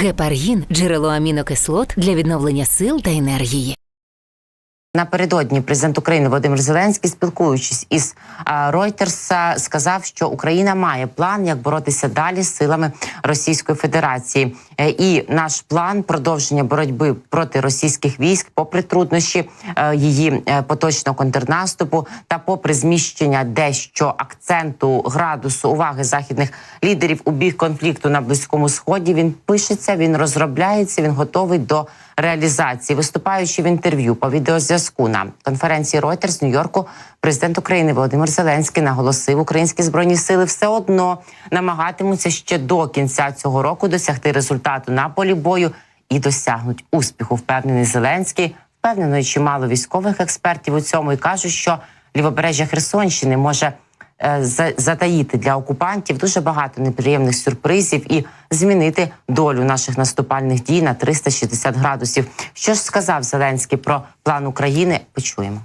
Гепаргін джерело амінокислот для відновлення сил та енергії. Напередодні президент України Володимир Зеленський, спілкуючись із Reuters, сказав, що Україна має план, як боротися далі з силами Російської Федерації. Е, І наш план продовження боротьби проти російських військ, попри труднощі е, її е, поточного контрнаступу та попри зміщення дещо акценту градусу уваги західних лідерів у бік конфлікту на близькому сході. Він пишеться, він розробляється, він готовий до реалізації. Виступаючи в інтерв'ю по відеозв'язку на конференції Reuters в Нью-Йорку, президент України Володимир Зеленський наголосив, українські збройні сили все одно намагатимуться ще до кінця цього року досягти результату на полі бою і досягнуть успіху. Впевнений Зеленський, впевнено і чимало військових експертів у цьому і кажуть, що лівобережжя Херсонщини може е, за- затаїти для окупантів дуже багато неприємних сюрпризів і змінити долю наших наступальних дій на 360 градусів. Що ж сказав Зеленський про план України? Почуємо.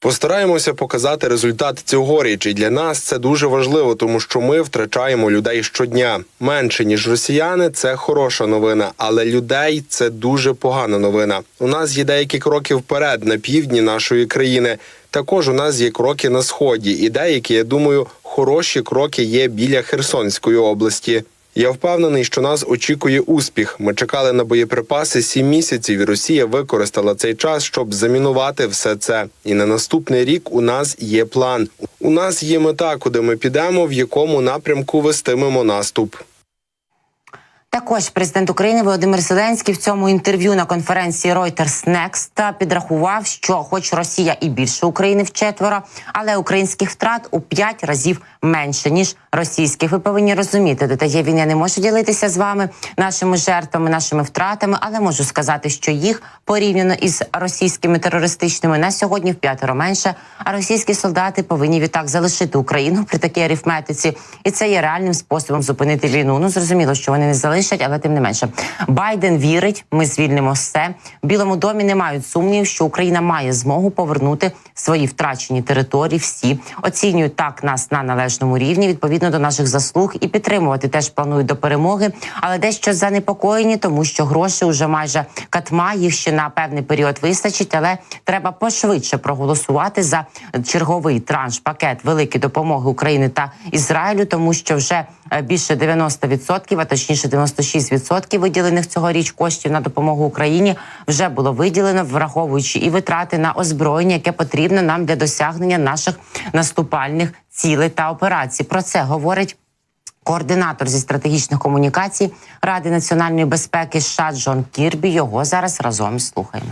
Постараємося показати результат цьогоріч. І для нас це дуже важливо, тому що ми втрачаємо людей щодня. Менше ніж росіяни це хороша новина, але людей це дуже погана новина. У нас є деякі кроки вперед на півдні нашої країни. Також у нас є кроки на сході, і деякі, я думаю, хороші кроки є біля Херсонської області. Я впевнений, що нас очікує успіх. Ми чекали на боєприпаси сім місяців. і Росія використала цей час, щоб замінувати все це. І на наступний рік у нас є план. У нас є мета, куди ми підемо, в якому напрямку вестимемо наступ. Також президент України Володимир Зеленський в цьому інтерв'ю на конференції Reuters Next підрахував, що, хоч Росія і більше України вчетверо, але українських втрат у п'ять разів менше ніж російських. Ви повинні розуміти, деталі він я не можу ділитися з вами нашими жертвами, нашими втратами, але можу сказати, що їх порівняно із російськими терористичними на сьогодні в п'ятеро менше. А російські солдати повинні відтак залишити Україну при такій арифметиці, і це є реальним способом зупинити війну. Ну зрозуміло, що вони не залишать, але тим не менше. Байден вірить, ми звільнимо все. В Білому домі не мають сумнів, що Україна має змогу повернути свої втрачені території. Всі оцінюють так нас на належному рівні відповідно до наших заслуг і підтримувати теж планують до перемоги, але дещо занепокоєні, тому що гроші вже майже катма. Їх ще на певний період вистачить, але треба пошвидше проголосувати за черговий транш пакет великої допомоги України та Ізраїлю, тому що вже більше 90%, а точніше 96% виділених цьогоріч коштів на допомогу Україні вже було виділено, враховуючи і витрати на озброєння, яке потрібно нам для досягнення наших наступальних цілей та операцій. Про це говорить. Координатор зі стратегічних комунікацій Ради національної безпеки США Джон Кірбі його зараз разом слухаємо.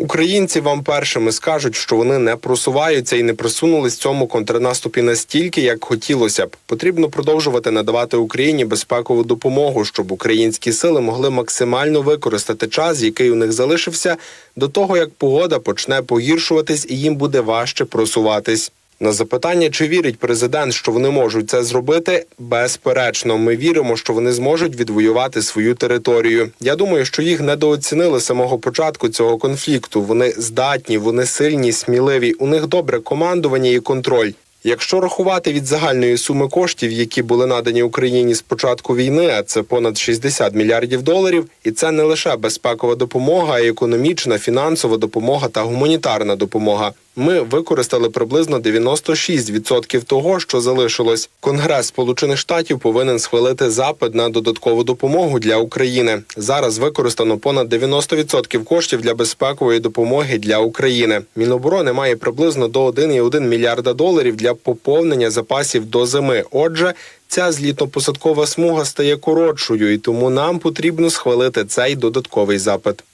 Українці вам першими скажуть, що вони не просуваються і не просунулись в цьому контрнаступі настільки, як хотілося б. Потрібно продовжувати надавати Україні безпекову допомогу, щоб українські сили могли максимально використати час, який у них залишився, до того як погода почне погіршуватись і їм буде важче просуватись. На запитання, чи вірить президент, що вони можуть це зробити, безперечно, ми віримо, що вони зможуть відвоювати свою територію. Я думаю, що їх недооцінили з самого початку цього конфлікту. Вони здатні, вони сильні, сміливі. У них добре командування і контроль. Якщо рахувати від загальної суми коштів, які були надані Україні з початку війни, а це понад 60 мільярдів доларів, і це не лише безпекова допомога, а й економічна, фінансова допомога та гуманітарна допомога. Ми використали приблизно 96% того, що залишилось. Конгрес Сполучених Штатів повинен схвалити запит на додаткову допомогу для України. Зараз використано понад 90% коштів для безпекової допомоги для України. Міноборони має приблизно до 1,1 мільярда доларів для поповнення запасів до зими. Отже, ця злітно-посадкова смуга стає коротшою, і тому нам потрібно схвалити цей додатковий запит.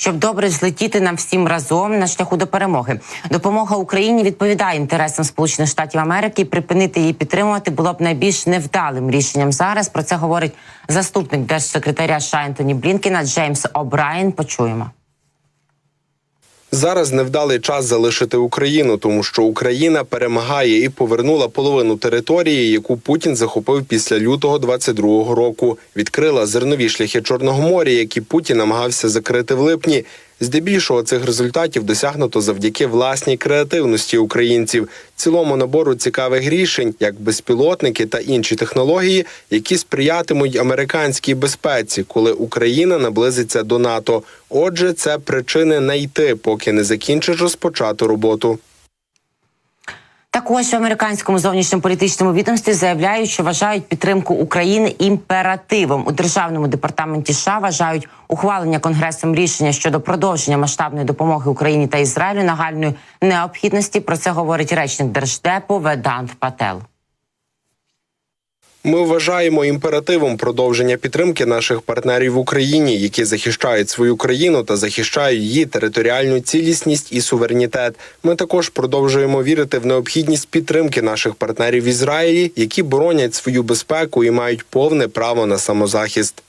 Щоб добре злетіти нам всім разом на шляху до перемоги. Допомога Україні відповідає інтересам Сполучених Штатів Америки. Припинити її підтримувати було б найбільш невдалим рішенням зараз. Про це говорить заступник держсекретаря США Ентоні Блінкіна Джеймс О'Брайен. Почуємо. Зараз невдалий час залишити Україну, тому що Україна перемагає і повернула половину території, яку Путін захопив після лютого 22-го року. Відкрила зернові шляхи Чорного моря, які Путін намагався закрити в липні. Здебільшого цих результатів досягнуто завдяки власній креативності українців, цілому набору цікавих рішень, як безпілотники та інші технології, які сприятимуть американській безпеці, коли Україна наблизиться до НАТО. Отже, це причини не йти, поки не закінчиш розпочату роботу. Також в американському зовнішньополітичному відомстві заявляють, що вважають підтримку України імперативом. У державному департаменті США вважають ухвалення конгресом рішення щодо продовження масштабної допомоги Україні та Ізраїлю нагальної необхідності. Про це говорить речник держдепу Ведант Пател. Ми вважаємо імперативом продовження підтримки наших партнерів в Україні, які захищають свою країну та захищають її територіальну цілісність і суверенітет. Ми також продовжуємо вірити в необхідність підтримки наших партнерів в Ізраїлі, які боронять свою безпеку і мають повне право на самозахист.